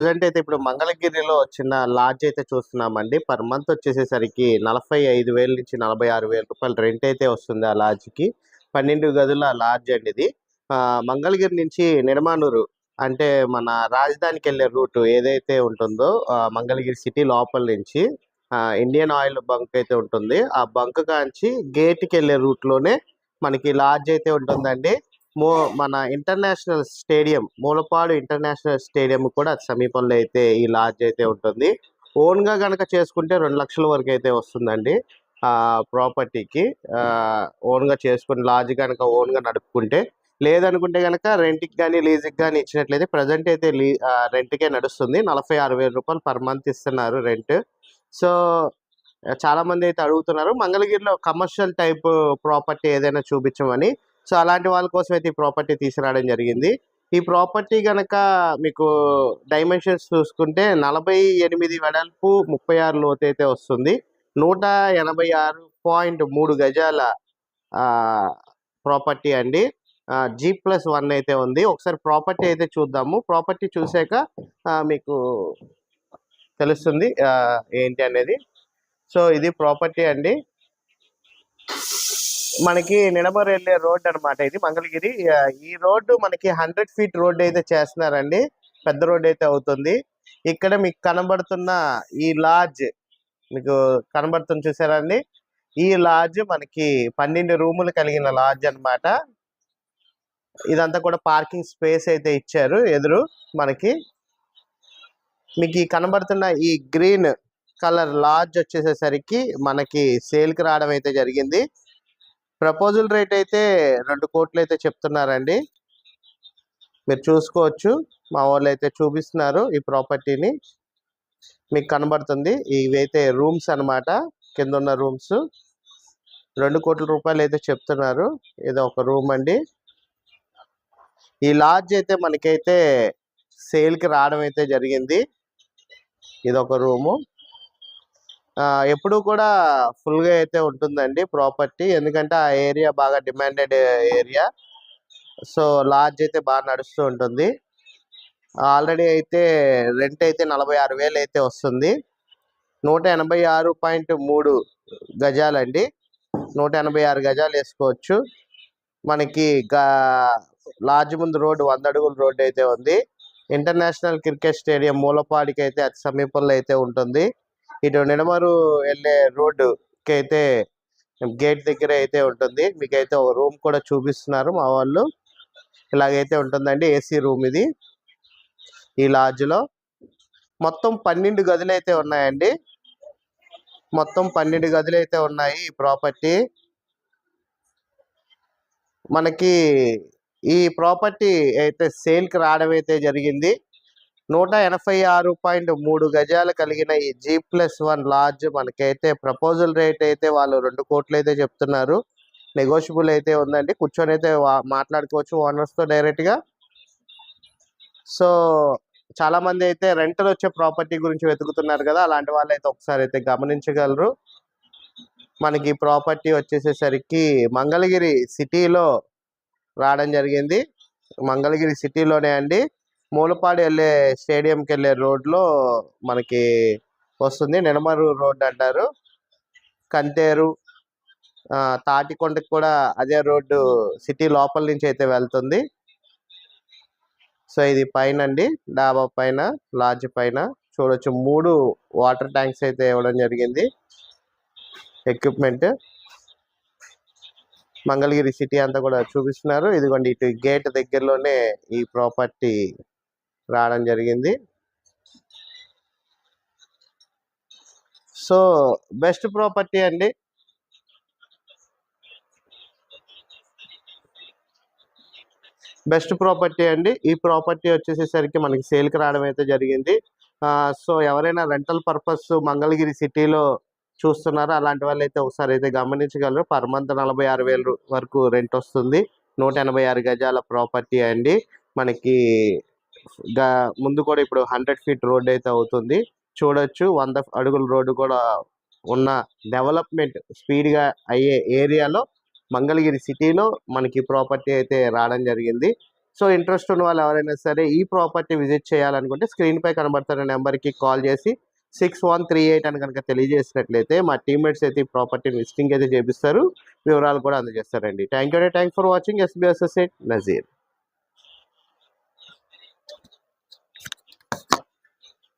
Present అయితే ఇప్పుడు మంగళగిరిలో చిన్న లాడ్జ్ అయితే చూస్తున్నామండి. పర్ మంత్ వచ్చేసేసరికి నలభై ఐదు వేల నుంచి నలభై ఆరు వేల రూపాయలు రెంట్ అయితే వస్తుంది ఆ లాడ్జ్కి. పన్నెండు గదుల లాడ్జ్ అండి ఇది. ఆ, మంగళగిరి నుంచి నిర్మాణూరు అంటే మన రాజధానికి వెళ్ళే రూట్ ఏదైతే ఉంటుందో మంగళగిరి సిటీ లోపల నుంచి ఇండియన్ ఆయిల్ బంక్ అయితే ఉంటుంది. ఆ బంక్ కాంచి గేట్కి వెళ్ళే రూట్లోనే మనకి లాడ్జ్ అయితే ఉంటుందండి. మో మన international stadium Mulapadu international stadium కూడా సమీపంలో అయితే ఈ లాడ్జ్ అయితే ఉంటుంది. ఓన్గా కనుక చేసుకుంటే రెండు లక్షల వరకు అయితే వస్తుందండి ప్రాపర్టీకి. ఓన్గా చేసుకుని లాడ్జ్ కనుక ఓన్గా నడుపుకుంటే లేదనుకుంటే కనుక రెంట్కి కానీ లీజ్కి కానీ ఇచ్చినట్లయితే ప్రజెంట్ అయితే లీ రెంట్కే నడుస్తుంది. నలభై ఆరు వేల రూపాయలు పర్ మంత్ ఇస్తున్నారు రెంట్. సో చాలా మంది అయితే అడుగుతున్నారు మంగళగిరిలో కమర్షియల్ టైప్ ప్రాపర్టీ ఏదైనా చూపించమని. సో అలాంటి వాళ్ళ కోసం అయితే ఈ ప్రాపర్టీ తీసుకురావడం జరిగింది. ఈ ప్రాపర్టీ కనుక మీకు డైమెన్షన్స్ చూసుకుంటే నలభై ఎనిమిది వెడల్పు ముప్పై ఆరు లోతు అయితే వస్తుంది. నూట ఎనభై ఆరు పాయింట్ మూడు గజాల ప్రాపర్టీ అండి. జీ ప్లస్ వన్ అయితే ఉంది. ఒకసారి ప్రాపర్టీ అయితే చూద్దాము. ప్రాపర్టీ చూసాక మీకు తెలుస్తుంది ఏంటి అనేది. సో ఇది ప్రాపర్టీ అండి. మనకి నిడమరు వెళ్ళే రోడ్ అన్నమాట ఇది మంగళగిరి. ఈ రోడ్డు మనకి హండ్రెడ్ ఫీట్ రోడ్ అయితే చేస్తున్నారండి. పెద్ద రోడ్ అయితే అవుతుంది. ఇక్కడ మీకు కనబడుతున్న ఈ లాడ్జ్ మీకు కనబడుతుంది చూసారా అండి? ఈ లాడ్జ్ మనకి పన్నెండు రూములు కలిగిన లాడ్జ్ అన్నమాట. ఇదంతా కూడా పార్కింగ్ స్పేస్ అయితే ఇచ్చారు ఎదురు మనకి. మీకు ఈ కనబడుతున్న ఈ గ్రీన్ కలర్ లాడ్జ్ వచ్చేసేసరికి మనకి సేల్కి రావడం అయితే జరిగింది. ప్రపోజల్ రేట్ అయితే రెండు కోట్లు అయితే చెప్తున్నారండి. మీరు చూసుకోవచ్చు. మా వాళ్ళు అయితే చూపిస్తున్నారు ఈ ప్రాపర్టీని. మీకు కనబడుతుంది. ఇవైతే రూమ్స్ అన్నమాట. కింద ఉన్న రూమ్స్. రెండు కోట్ల రూపాయలు అయితే చెప్తున్నారు. ఇది ఒక రూమ్ అండి. ఈ లాడ్జ్ అయితే మనకైతే సేల్కి రావడం అయితే జరిగింది. ఇది ఒక రూము. ఎప్పుడు కూడా ఫుల్గా అయితే ఉంటుందండి ప్రాపర్టీ. ఎందుకంటే ఆ ఏరియా బాగా డిమాండెడ్ ఏరియా. సో లాడ్జ్ అయితే బాగా నడుస్తూ ఉంటుంది. ఆల్రెడీ అయితే రెంట్ అయితే నలభై ఆరు వేలు అయితే వస్తుంది. నూట ఎనభై ఆరు పాయింట్ మూడు గజాలండి. నూట ఎనభై ఆరు గజాలు వేసుకోవచ్చు. మనకి గా లాడ్జ్ ముందు రోడ్డు వంద అడుగుల రోడ్డు అయితే ఉంది. ఇంటర్నేషనల్ క్రికెట్ స్టేడియం మూలపాడికి అయితే అతి సమీపంలో అయితే ఉంటుంది. ఇటు నిడమరు వెళ్ళే రోడ్డుకి అయితే గేట్ దగ్గర అయితే ఉంటుంది. మీకైతే ఒక రూమ్ కూడా చూపిస్తున్నారు మా వాళ్ళు. ఇలాగైతే ఉంటుందండి ఏసీ రూమ్ ఇది. ఈ లాడ్జ్లో. మొత్తం పన్నెండు గదులు అయితే ఉన్నాయండి. మొత్తం పన్నెండు గదులు అయితే ఉన్నాయి ఈ ప్రాపర్టీ. మనకి ఈ ప్రాపర్టీ అయితే సేల్కి రావడం అయితే జరిగింది. నూట ఎనభై ఆరు పాయింట్ మూడు గజాలు కలిగిన ఈ జీ ప్లస్ వన్ లాడ్జ్ మనకైతే ప్రపోజల్ రేట్ అయితే వాళ్ళు రెండు కోట్లు అయితే చెప్తున్నారు. నెగోషియబుల్ అయితే ఉందండి. కూర్చొని అయితే మాట్లాడుకోవచ్చు ఓనర్స్తో డైరెక్ట్గా సో చాలా మంది అయితే రెంటల్ వచ్చే ప్రాపర్టీ గురించి వెతుకుతున్నారు కదా అలాంటి వాళ్ళు అయితే ఒకసారి అయితే గమనించగలరు. మనకి ప్రాపర్టీ వచ్చేసేసరికి మంగళగిరి సిటీలో రావడం జరిగింది. మంగళగిరి సిటీలోనే అండి. మూలపాడు వెళ్ళే స్టేడియంకి వెళ్ళే రోడ్లో మనకి వస్తుంది. నిడమరు రోడ్ అంటారు. కంతేరు తాటికొండకి కూడా అదే రోడ్డు సిటీ లోపల నుంచి అయితే వెళ్తుంది. సో ఇది పైన అండి డాబా పైన లాడ్జ్ పైన చూడొచ్చు. మూడు వాటర్ ట్యాంక్స్ అయితే ఇవ్వడం జరిగింది. ఎక్విప్మెంట్. మంగళగిరి సిటీ అంతా కూడా చూపిస్తున్నారు. ఇదిగోండి ఇటు గేట్ దగ్గరలోనే ఈ ప్రాపర్టీ రావడం జరిగింది. సో బెస్ట్ ప్రాపర్టీ అండి. బెస్ట్ ప్రాపర్టీ అండి. ఈ ప్రాపర్టీ వచ్చేసేసరికి మనకి సేల్కి రావడం అయితే జరిగింది. సో ఎవరైనా రెంటల్ పర్పస్ మంగళగిరి సిటీలో చూస్తున్నారో అలాంటి వాళ్ళు అయితే ఒకసారి అయితే గమనించగలరు. పర్ మంత్ నలభై ఆరు వేలు వరకు రెంట్ వస్తుంది. నూట ఎనభై ఆరు గజాల ప్రాపర్టీ అండి. మనకి ముందు కూడా ఇప్పుడు హండ్రెడ్ ఫీట్ రోడ్ అయితే అవుతుంది. చూడొచ్చు. వంద అడుగుల రోడ్డు కూడా ఉన్న డెవలప్మెంట్ స్పీడ్గా అయ్యే ఏరియాలో మంగళగిరి సిటీలో మనకి ప్రాపర్టీ అయితే రావడం జరిగింది. సో ఇంట్రెస్ట్ ఉన్న వాళ్ళు ఎవరైనా సరే ఈ ప్రాపర్టీ విజిట్ చేయాలనుకుంటే స్క్రీన్ పై కనబడుతున్న నెంబర్కి కాల్ చేసి సిక్స్ వన్ త్రీ ఎయిట్ అని కనుక తెలియజేసినట్లయితే మా టీమ్మేట్స్ అయితే ఈ ప్రాపర్టీని విజిటింగ్ అయితే చేపిస్తారు. వివరాలు కూడా అందజేస్తారండి. Thank you thank for watching. SB associate Nazeer.